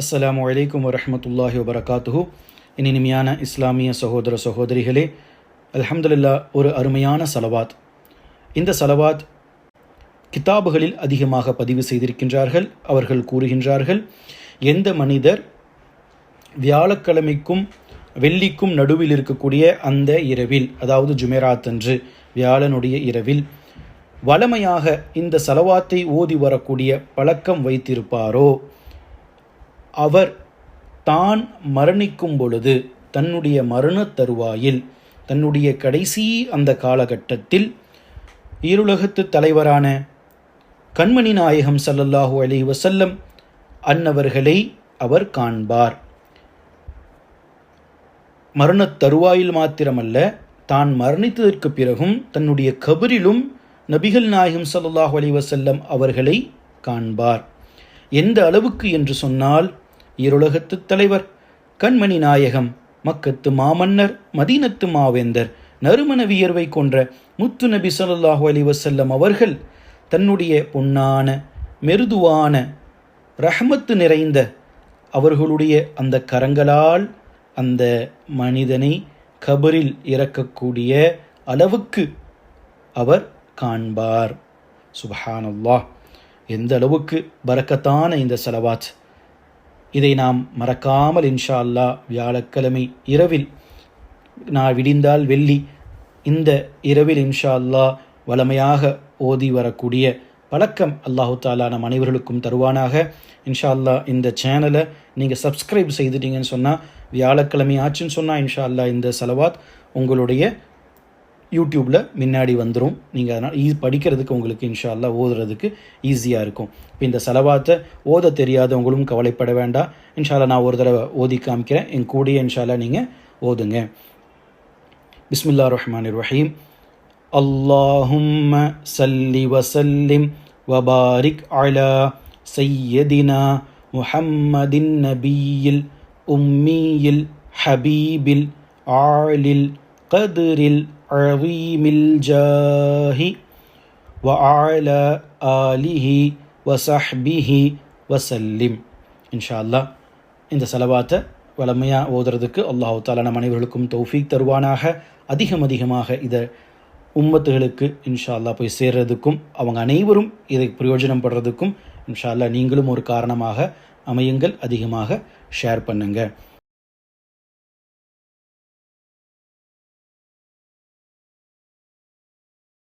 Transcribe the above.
அஸ்லாம் வலைக்கம் வரமத்துல்லாஹி வபரகாத்துஹு. இனிமையான இஸ்லாமிய சகோதர சகோதரிகளே அலமதுல்லா ஒரு அருமையான சலவாத். இந்த சலவாத் கிதாபுகளில் அதிகமாக பதிவு செய்திருக்கின்றார்கள் அவர்கள் கூறுகின்றார்கள் எந்த மனிதர் வியாழக்கிழமைக்கும் வெள்ளிக்கும் நடுவில் இருக்கக்கூடிய அந்த இரவில் அதாவது ஜுமெராத்தன்று வியாழனுடைய இரவில் வளமையாக இந்த சலவாத்தை ஓதி வரக்கூடிய பழக்கம் வைத்திருப்பாரோ? அவர் தான் மரணிக்கும் பொழுது தன்னுடைய மரணத் தருவாயில் தன்னுடைய கடைசி அந்த காலகட்டத்தில் ஈருலகத்து தலைவரான கண்மணி நாயகம் சல்லல்லாஹூ அலி வசல்லம் அன்னவர்களை அவர் காண்பார். மரணத் தருவாயில் மாத்திரமல்ல தான் மரணித்ததற்கு பிறகும் தன்னுடைய கபரிலும் நபிகள் நாயகம் சல்லாஹூ அலி வசல்லம் அவர்களை காண்பார். எந்த அளவுக்கு என்று சொன்னால் இருலகத்து தலைவர் கண்மணி நாயகம் மக்கத்து மாமன்னர் மதீனத்து மாவேந்தர் நறுமண வியர்வை கொன்ற முத்து நபி ஸல்லல்லாஹு அலி வசல்லம் அவர்கள் தன்னுடைய பொன்னான மெருதுவான ரஹமத்து நிறைந்த அவர்களுடைய அந்த கரங்களால் அந்த மனிதனை கபரில் இறக்கக்கூடிய அளவுக்கு அவர் காண்பார். சுபஹானல்லாஹ். எந்த அளவுக்கு பறக்கத்தான இந்த செலவாத். இதை நாம் மறக்காமல் இன்ஷா அல்லாஹ் வியாழக்கிழமை இரவில் நான் விடிந்தால் வெள்ளி இந்த இரவில் இன்ஷா அல்லாஹ் வளமையாக ஓதி வரக்கூடிய பழக்கம் அல்லாஹு தாலா நம் அனைவர்களுக்கும் தருவானாக. இன்ஷா அல்லாஹ் இந்த சேனலை நீங்கள் சப்ஸ்கிரைப் செய்துட்டீங்கன்னு சொன்னால் வியாழக்கிழமை ஆச்சுன்னு சொன்னால் இன்ஷா அல்லாஹ் இந்த செலவாத் உங்களுடைய யூடியூப்பில் முன்னாடி வந்துடும் நீங்கள் அதனால் ஈ படிக்கிறதுக்கு உங்களுக்கு இன்ஷால்லா ஓதுறதுக்கு ஈஸியாக இருக்கும். இப்போ இந்த செலவாத்தை ஓத தெரியாதவங்களும் கவலைப்பட வேண்டாம். இன்ஷால்லா நான் ஒரு தடவை ஓதி காமிக்கிறேன். என் கூடிய இன்ஷால்லா நீங்கள் ஓதுங்க. பிஸ்மில்லா ரஹ்மான் ரஹீம். அல்லாஹும் சல்லி வசல்லிம் வபாரிக் அலா சையதினா முஹம்மதின் நபியில் உம்மியில் ஹபீபில் ஆலில் القدر العظيم الجاه وعلى آله وصحبه وسلم إن شاء الله இந்த செலவாத்தை வளமையாக ஓதுறதுக்கு அல்லாஹு தாலா நம் அனைவர்களுக்கும் தௌஃபீக் தருவானாக அதிகம் அதிகமாக இதை உம்மத்துகளுக்கு இன்ஷா அல்லாஹ் போய் சேர்றதுக்கும் அவங்க அனைவரும் இதை பிரயோஜனம் படுறதுக்கும் இன்ஷா அல்லாஹ் நீங்களும் ஒரு காரணமாக அமையுங்கள் அதிகமாக ஷேர் பண்ணுங்கள்